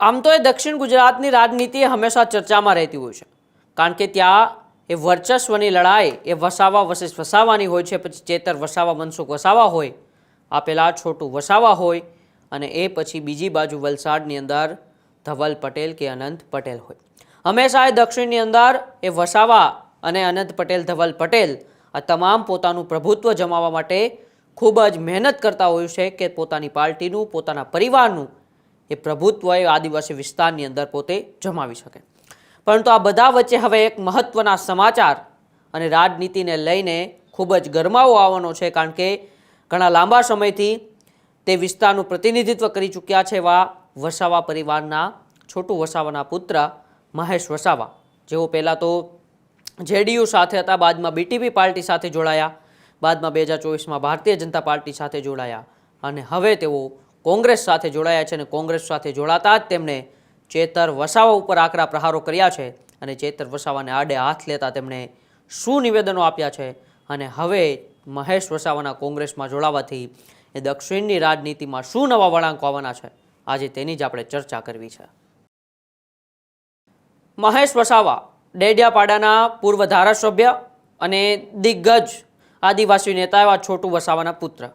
આમ તો એ દક્ષિણ ગુજરાતની રાજનીતિ હંમેશા ચર્ચામાં રહેતી હોય છે. કારણ કે ત્યાં એ વર્ચસ્વની લડાઈ એ વસાવા વશેષ વસાવાની હોય છે, પછી ચેતર વસાવા, મનસુખ વસાવા હોય આ પેલા છોટું વસાવા હોય, અને એ પછી બીજી બાજુ વલસાડની અંદર ધવલ પટેલ કે અનંત પટેલ હોય. હંમેશા એ દક્ષિણની અંદર એ વસાવા અને અનંત પટેલ, ધવલ પટેલ આ તમામ પોતાનું પ્રભુત્વ જમાવવા માટે ખૂબ જ મહેનત કરતા હોય છે કે પોતાની પાર્ટીનું, પોતાના પરિવારનું એ પ્રભુત્વ એ આદિવાસી વિસ્તારની અંદર પોતે જમાવી શકે. પરંતુ આ બધા વચ્ચે હવે એક મહત્વના સમાચાર અને રાજનીતિને લઈને ખૂબ જ ગરમાવો આવવાનો છે, કારણ કે ઘણા લાંબા સમયથી તે વિસ્તારનું પ્રતિનિધિત્વ કરી ચૂક્યા છે એવા વસાવા પરિવારના છોટુ વસાવાના પુત્ર મહેશ વસાવા. જેઓ પહેલાં તો જેડીયુ સાથે હતા, બાદમાં બીટીપી પાર્ટી સાથે જોડાયા, બાદમાં બે હજાર ચોવીસમાં ભારતીય જનતા પાર્ટી સાથે જોડાયા અને હવે તેઓ કોંગ્રેસ સાથે જોડાયા છે અને કોંગ્રેસ સાથે જોડાતા જ તેમણે ચેતર વસાવા ઉપર આકરા પ્રહારો કર્યા છે અને ચેતર વસાવાને આડે હાથ લેતા તેમણે શું નિવેદનો આપ્યા છે અને હવે મહેશ વસાવાના કોંગ્રેસમાં જોડાવાથી એ દક્ષિણની રાજનીતિમાં શું નવા વળાંક આવવાના છે, આજે તેની જ આપણે ચર્ચા કરવી છે. મહેશ વસાવા ડેડિયાપાડાના પૂર્વ ધારાસભ્ય અને દિગ્ગજ આદિવાસી નેતા એવા છોટુ વસાવાના પુત્ર.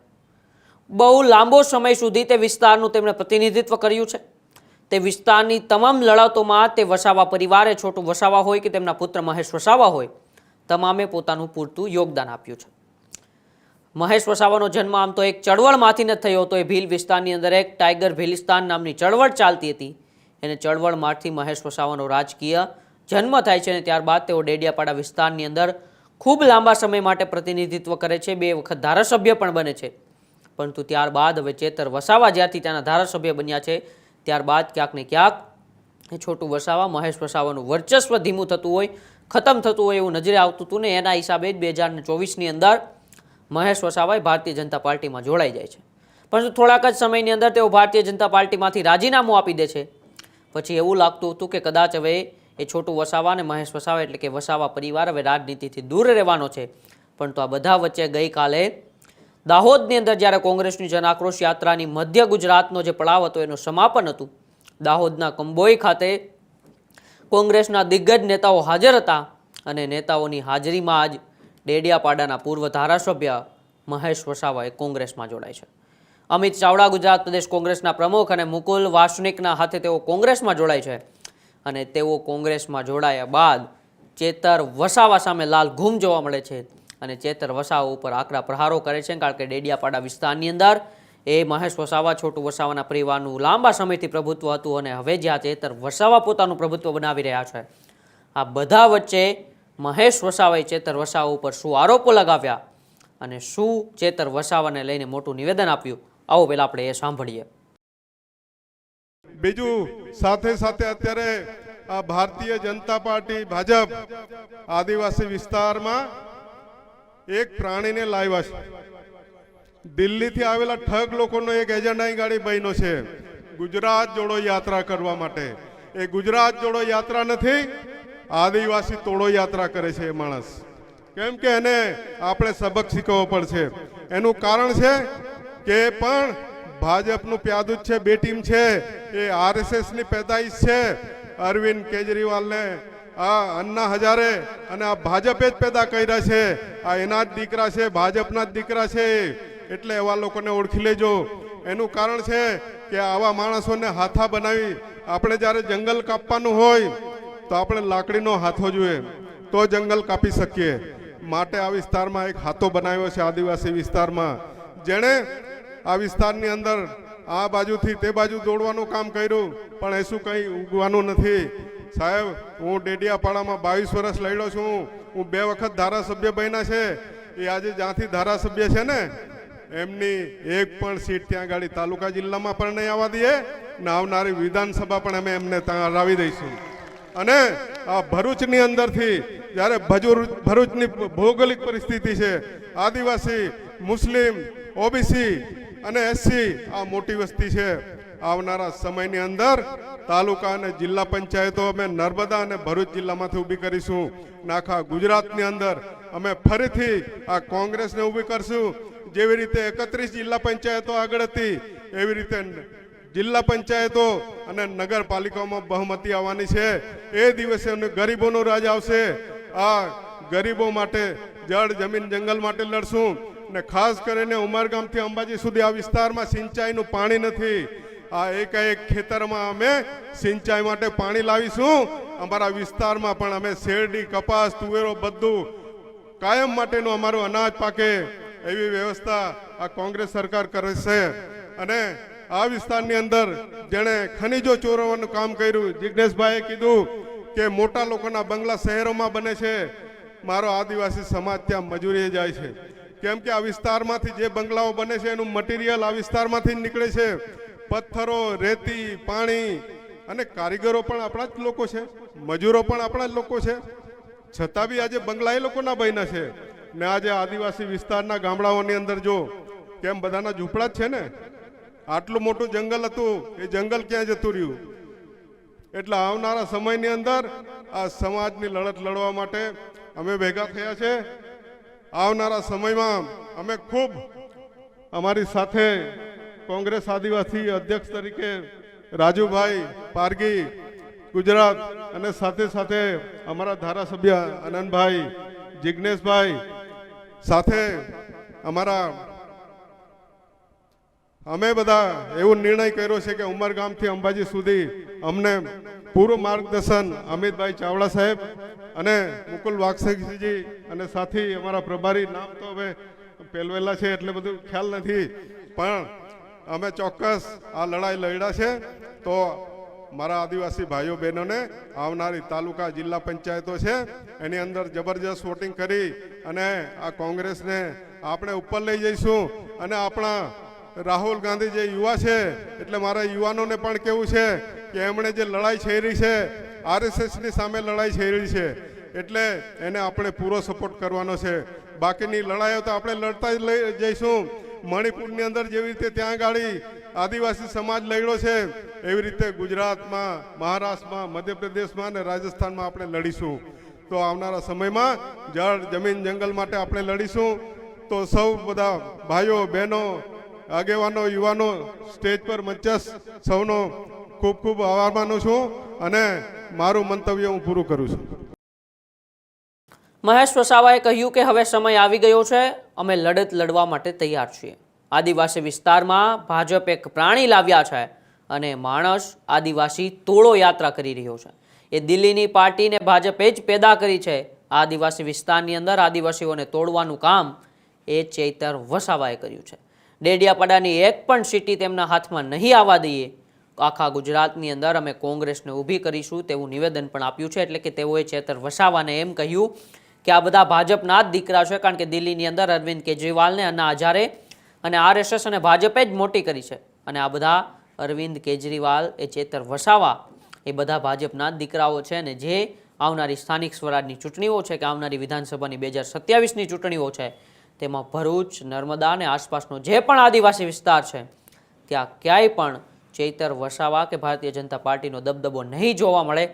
બહુ લાંબો સમય સુધી તે વિસ્તારનું તેમણે પ્રતિનિધિત્વ કર્યું છે. તે વિસ્તારની તમામ લડતોમાં તે વસાવા પરિવારે, છોટુ વસાવા હોય કે તેમના પુત્ર મહેશ વસાવા હોય, તમામે પોતાનું પૂરતું યોગદાન આપ્યું છે. મહેશ વસાવાનો જન્મ આમ તો એક ચળવળમાંથી નથી થયો હતો, એ ભીલ વિસ્તારની અંદર એક ટાઈગર ભીલિસ્તાન નામની ચળવળ ચાલતી હતી. એને ચળવળમાંથી મહેશ વસાવાનો રાજકીય જન્મ થાય છે અને ત્યારબાદ તેઓ ડેડિયાપાડા વિસ્તારની અંદર ખૂબ લાંબા સમય માટે પ્રતિનિધિત્વ કરે છે. બે વખત ધારાસભ્ય પણ બને છે. પરંતુ ત્યારબાદ હવે ચેતર વસાવા જ્યારથી ત્યાંના ધારાસભ્ય બન્યા છે, ત્યારબાદ ક્યાંક ને ક્યાંક એ છોટું વસાવા, મહેશ વસાવાનું વર્ચસ્વ ધીમું થતું હોય, ખતમ થતું હોય એવું નજરે આવતું હતું ને એના હિસાબે જ બે હજાર ચોવીસની અંદર મહેશ વસાવાએ ભારતીય જનતા પાર્ટીમાં જોડાઈ જાય છે. પરંતુ થોડાક જ સમયની અંદર તેઓ ભારતીય જનતા પાર્ટીમાંથી રાજીનામું આપી દે છે. પછી એવું લાગતું હતું કે કદાચ હવે એ છોટું વસાવા અને મહેશ વસાવા એટલે કે વસાવા પરિવાર હવે રાજનીતિથી દૂર રહેવાનો છે. પરંતુ આ બધા વચ્ચે ગઈકાલે દાહોદની અંદર જ્યારે કોંગ્રેસની જન આક્રોશ યાત્રાની મધ્ય ગુજરાતનો જે પડાવ હતો એનું સમાપન હતું, દાહોદના કંબોઈ ખાતે કોંગ્રેસના દિગ્ગજ નેતાઓ હાજર હતા અને નેતાઓની હાજરીમાં જ ડેડિયાપાડાના પૂર્વ ધારાસભ્ય મહેશ વસાવા એ કોંગ્રેસમાં જોડાય છે. અમિત ચાવડા, ગુજરાત પ્રદેશ કોંગ્રેસના પ્રમુખ અને મુકુલ વાસનિકના હાથે તેઓ કોંગ્રેસમાં જોડાય છે અને તેઓ કોંગ્રેસમાં જોડાયા બાદ ચેતર વસાવા સામે લાલ ઘૂમ જોવા મળે છે. અને ચેતર વસાવા ઉપર આકરા પ્રહારો કરે છે, કારણ કે ડેડિયાપાડા વિસ્તારની અંદર એ મહેશ વસાવા, છોટુ વસાવાના પરિવારનું લાંબા સમયથી પ્રભુત્વ હતું અને હવે જ્યાં ચેતર વસાવા પોતાનું પ્રભુત્વ બનાવી રહ્યા છે, આ બધા વચ્ચે મહેશ વસાવાએ ચેતર વસાવા ઉપર શું આરોપો લગાવ્યા અને શું ચેતર વસાવાને લઈને મોટું નિવેદન આપ્યું? આવો પહેલાં આપણે એ સાંભળીએ. બીજું, સાથે સાથે અત્યારે આ ભારતીય જનતા પાર્ટી, ભાજપ, આદિવાસી વિસ્તારમાં એક પ્રાણીને લાવ્યા છે. દિલ્હીથી આવેલા ઠગ લોકોનો એક એજન્ડાની ગાડી બન્યો છે. ગુજરાત જોડો યાત્રા કરવા માટે. એ ગુજરાત જોડો યાત્રા નથી, આદિવાસી તોડો યાત્રા કરે છે એ માણસ. કેમ કે એને આપણે સબક શીખવવો પડશે. એનું કારણ છે કે પણ ભાજપનું પ્યાદુત છે, બે ટીમ છે. એ આરએસએસની પેદાઈશ છે. અરવિંદ કેજરીવાલને આ અન્ના હજારે અને આ ભાજપે જ પેદા કર્યા છે. આ એના જ દીકરા છે, ભાજપના જ દીકરા છે. એટલે એવા લોકોને ઓળખી લેજો. એનું કારણ છે કે આવા માણસોને હાથા બનાવી આપણે જ્યારે જંગલ કાપવાનું હોય, તો આપણે લાકડીનો હાથો જોઈએ તો જંગલ કાપી શકીએ. માટે આ વિસ્તારમાં એક હાથો બનાવ્યો છે આદિવાસી વિસ્તારમાં. જેણે આ વિસ્તારની અંદર આ બાજુથી તે બાજુ દોડવાનું કામ કર્યું, પણ એ શું કંઈ ઉગવાનું નથી. સાહેબ, હું ડેડિયાપાડામાં બાવીસ વર્ષ લડ્યો છું. હું બે વખત ધારાસભ્ય બન્યા છે. એ આજે જ્યાંથી ધારાસભ્ય છે ને, એમની એક પણ સીટ ત્યાં ગાડી તાલુકા જિલ્લામાં પણ નહીં આવવા દઈએ ને આવનારી વિધાનસભા પણ અમે એમને ત્યાં હરાવી દઈશું. અને આ ભરૂચની અંદરથી જ્યારે ભજુર, ભરૂચની ભૌગોલિક પરિસ્થિતિ છે, આદિવાસી, મુસ્લિમ, ઓબીસી અને એસસી આ મોટી વસ્તી છે. આવનારા સમયની અંદર તાલુકા અને જિલ્લા પંચાયતો અમે નર્મદા અને ભરૂચ જિલ્લામાંથી ઊભી કરીશું નાખા ગુજરાતની અંદર અમે ફરીથી આ કોંગ્રેસને ઊભી કરશું. જેવી રીતે એકત્રીસ જિલ્લા પંચાયતો આગળ હતી, એવી રીતે જિલ્લા પંચાયતો અને નગરપાલિકાઓમાં બહુમતી આવવાની છે. એ દિવસે અમને ગરીબોનો રાજ આવશે. આ ગરીબો માટે જળ, જમીન, જંગલ માટે લડશું. ને ખાસ કરીને ઉમરગામથી અંબાજી સુધી આ વિસ્તારમાં સિંચાઈનું પાણી નથી. આ એકાએક ખેતરમાં અમે સિંચાઈ માટે પાણી લાવીશું. અમારા વિસ્તારમાં પણ અમે શેરડી, કપાસ, તુવેરો બધું કાયમ માટેનું અમારું અનાજ પાકે એવી વ્યવસ્થા આ કોંગ્રેસ સરકાર કરે છે. અને આ વિસ્તારની અંદર જેણે ખનીજો ચોરવાનું કામ કર્યું જિજ્ઞેશભાઈએ કીધું કે મોટા લોકોના બંગલા શહેરોમાં બને છે. મારો આદિવાસી સમાજ ત્યાં મજૂરીએ જાય છે. કેમ કે આ વિસ્તારમાંથી જે બંગલાઓ બને છે એનું મટીરિયલ આ વિસ્તારમાંથી જ નીકળે છે. પથ્થરો, રેતી, પાણી અને કારીગરો પણ આપણા જ લોકો છે. મજૂરો પણ આપણા જ લોકો છે. છતાં બી આજે બંગલા એ લોકોના બન્યા છે. ને આજે આદિવાસી વિસ્તારના ગામડાઓની અંદર જો કેમ બધાના ઝૂંપડા જ છે ને? આટલું મોટું જંગલ હતું, એ જંગલ ક્યાં જતું રહ્યું? એટલે આવનારા સમયની અંદર આ સમાજની લડત લડવા માટે અમે ભેગા થયા છે. આવનારા સમયમાં અમે ખૂબ અમારી સાથે કોંગ્રેસ આદિવાસી અધ્યક્ષ તરીકે રાજુભાઈ પારગી, ગુજરાત અને સાથે સાથે અમારા ધારાસભ્ય આનંદભાઈ જિજ્ઞેશભાઈ સાથે અમારા અમે બધા એવો નિર્ણય કર્યો છે કે ઉમરગામથી અંબાજી સુધી અમને પૂરું માર્ગદર્શન અમિતભાઈ ચાવડા સાહેબ અને મુકુલ વાઘસેજી અને સાથી અમારા પ્રભારી નામ તો હવે પહેલવેલા છે એટલે બધું ખ્યાલ નથી. પણ અમે ચોક્કસ આ લડાઈ લડ્યા છે. તો મારા આદિવાસી ભાઈઓ બહેનોને આવનારી તાલુકા જિલ્લા પંચાયતો છે, એની અંદર જબરજસ્ત વોટિંગ કરી અને આ કોંગ્રેસને આપણે ઉપર લઈ જઈશું. અને આપણા રાહુલ ગાંધી જે યુવા છે, એટલે મારા યુવાનોને પણ કેવું છે કે એમણે જે લડાઈ છેરી છે, આરએસએસની સામે લડાઈ છેરી છે, એટલે એને આપણે પૂરો સપોર્ટ કરવાનો છે. બાકીની લડાઈઓ તો આપણે લડતા જ લઈ જઈશું. મણિપુરની અંદર જેવી રીતે ત્યાં ગાડી આદિવાસી સમાજ લડ્યો છે, એવી રીતે ગુજરાતમાં, મહારાષ્ટ્રમાં, મધ્યપ્રદેશમાં અને રાજસ્થાનમાં આપણે લડીશું. તો આવનારા સમયમાં જળ જમીન જંગલ માટે આપણે લડીશું. તો સૌ બધા ભાઈઓ, બહેનો, આગેવાનો, યુવાનો, સ્ટેજ પર મંચસ સૌનો ખૂબ ખૂબ આભાર માનું છું અને મારું મંતવ્ય હું પૂરું કરું છું. મહેશ વસાવાએ કહ્યું કે હવે સમય આવી ગયો છે, અમે લડત લડવા માટે તૈયાર છીએ. આદિવાસી વિસ્તારમાં ભાજપ એક પ્રાણી લાવ્યા છે અને માણસ આદિવાસી તોળો યાત્રા કરી રહ્યો છે. એ દિલ્હીની પાર્ટીને ભાજપે જ પેદા કરી છે. આદિવાસી વિસ્તારની અંદર આદિવાસીઓને તોડવાનું કામ એ ચૈતર વસાવાએ કર્યું છે. ડેડિયાપાડાની એક પણ સિટી તેમના હાથમાં નહીં આવવા દઈએ. આખા ગુજરાતની અંદર અમે કોંગ્રેસને ઊભી કરીશું તેવું નિવેદન પણ આપ્યું છે, એટલે કે તેઓએ ચેતર વસાવાને એમ કહ્યું કે આ બધા ભાજપના જ દીકરા છે, કારણ કે દિલ્હીની અંદર અરવિંદ કેજરીવાલને અન્ના હજારે અને આરએસએસ અને ભાજપે જ મોટી કરી છે. અને આ બધા અરવિંદ કેજરીવાલ, એ ચેતર વસાવા, એ બધા ભાજપના જ દીકરાઓ છે અને જે આવનારી સ્થાનિક સ્વરાજની ચૂંટણીઓ છે કે આવનારી વિધાનસભાની બે હજાર સત્યાવીસની ચૂંટણીઓ છે, તેમાં ભરૂચ, નર્મદા અને આસપાસનો જે પણ આદિવાસી વિસ્તાર છે, ત્યાં ક્યાંય પણ ચૈતર વસાવા કે ભારતીય જનતા પાર્ટીનો દબદબો નહીં જોવા મળે.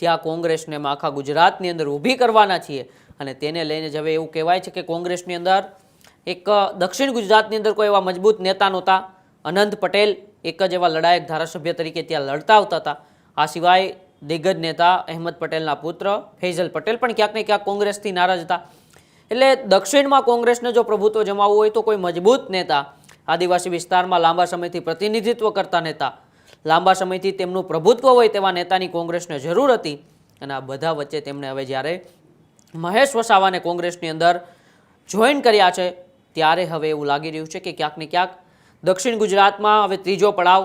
ત્યાં કોંગ્રેસને અમે આખા ગુજરાતની અંદર ઊભી કરવાના છીએ. અને તેને લઈને જ હવે એવું કહેવાય છે કે કોંગ્રેસની અંદર એક દક્ષિણ ગુજરાતની અંદર કોઈ એવા મજબૂત નેતા નહોતા. અનંત પટેલ એક જ એવા લડાયક ધારાસભ્ય તરીકે ત્યાં લડતા આવતા હતા. આ સિવાય દિગ્ગજ નેતા અહેમદ પટેલના પુત્ર ફૈઝલ પટેલ પણ ક્યાંક ને ક્યાંક કોંગ્રેસથી નારાજ હતા. એટલે દક્ષિણમાં કોંગ્રેસને જો પ્રભુત્વ જમાવવું હોય તો કોઈ મજબૂત નેતા આદિવાસી વિસ્તારમાં લાંબા સમયથી પ્રતિનિધિત્વ કરતા નેતા લાંબા સમયથી તેમનું પ્રભુત્વ હોય તેવા નેતાની કોંગ્રેસને જરૂર હતી. અને આ બધા વચ્ચે તેમણે હવે જ્યારે મહેશ વસાવાને કોંગ્રેસની અંદર જોઈન કર્યા છે, ત્યારે હવે એવું લાગી રહ્યું છે કે ક્યાંક ને ક્યાંક દક્ષિણ ગુજરાતમાં હવે ત્રીજો પડાવ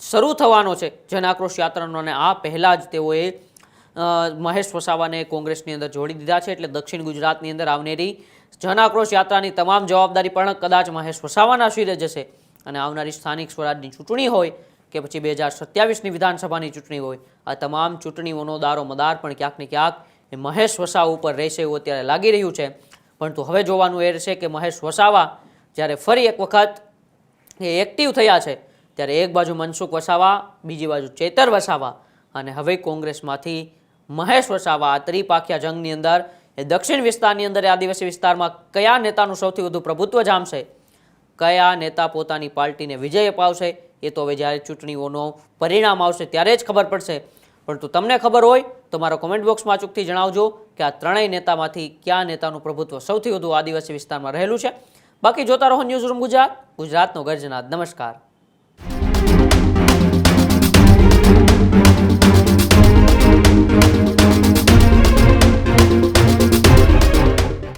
શરૂ થવાનો છે. જન આક્રોશ યાત્રાનો અને આ પહેલાં જ તેઓએ મહેશ વસાવાને કોંગ્રેસની અંદર જોડી દીધા છે. એટલે દક્ષિણ ગુજરાતની અંદર આવનારી જન યાત્રાની તમામ જવાબદારી પણ કદાચ મહેશ વસાવાના શિરે જશે. અને આવનારી સ્થાનિક સ્વરાજની ચૂંટણી હોય કે પછી બે હજાર સત્યાવીસની વિધાનસભાની ચૂંટણી હોય. આ તમામ ચૂંટણીઓનો દારો મદાર પણ ક્યાંક ને ક્યાંક એ મહેશ વસાવા ઉપર રહેશે એવું અત્યારે લાગી રહ્યું છે. પરંતુ હવે જોવાનું એ રહેશે કે મહેશ વસાવા જ્યારે ફરી એક વખત એ એક્ટિવ થયા છે, ત્યારે એક બાજુ મનસુખ વસાવા, બીજી બાજુ ચેતર વસાવા અને હવે કોંગ્રેસમાંથી મહેશ વસાવા આ ત્રિપાખ્યા જંગની અંદર. એ દક્ષિણ વિસ્તારની અંદર આદિવાસી વિસ્તારમાં કયા નેતાનું સૌથી વધુ પ્રભુત્વ જામશે? કયા નેતા પોતાની પાર્ટીને વિજય અપાવશે, એ તો હવે જ્યારે ચૂંટણીઓનું પરિણામ આવશે ત્યારે જ ખબર પડશે. પરંતુ તમને ખબર હોય તો મારા કોમેન્ટ બોક્સમાં અચૂકથી જણાવજો કે આ ત્રણેય નેતામાંથી કયા નેતાનું પ્રભુત્વ સૌથી વધુ આદિવાસી વિસ્તારમાં રહેલું છે. બાકી જોતા રહો ન્યૂઝ રૂમ ગુજરાત. ગુજરાતનો ગર્જનાદ. નમસ્કાર.